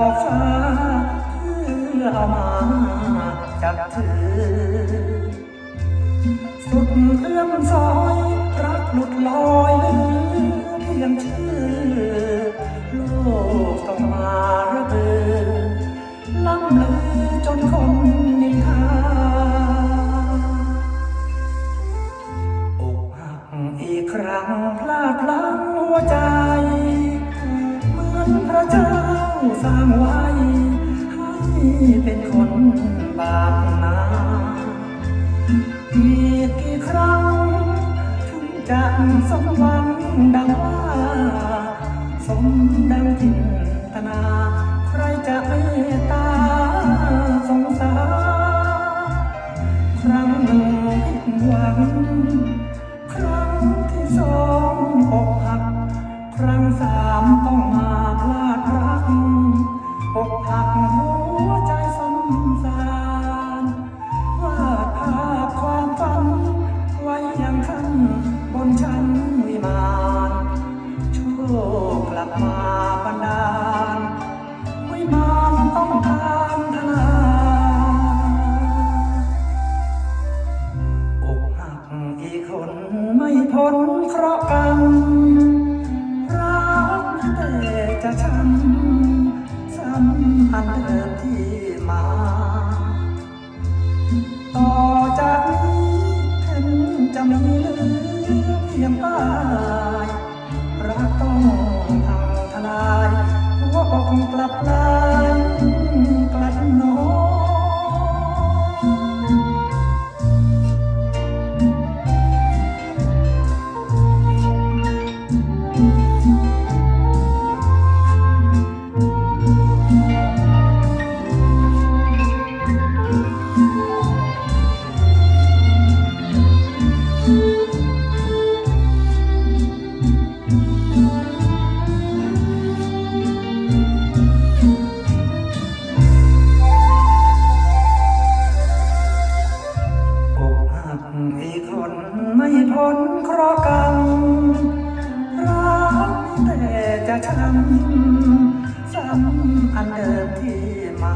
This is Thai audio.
ขอฝากเธอมาจับถือ สุดเลื่อมซอย รักหลุดลอยเหลือเพียงชื่อ โลกต้องมาระเบิดล่ำลือจนคนนินทาอกหักอีกครั้งพลาดพลั้งหัวใจ เหมือนพระเจ้า สร้างไว้ ให้เป็นคนบาปนาอีกกี่ครั้ง ถึงจะสมหวังดังว่า สมดังจินตนา ใครจะเมตตาสงสารครั้งหนึ่งผิดหวัง ต้องทานทนาอกหักอีกคนไม่พ้นเคราะห์กรรมรักแต่จะช้ำซ้ำอันเดิมที่มา ต่อจากนี้ฉันจะม่เหลือเพียงป้ายรักต้องพังทลายหัวอกกลับลา ไม่พ้นเคราะห์กรรมรักแต่จะช้ำซ้ำอันเดิมที่มา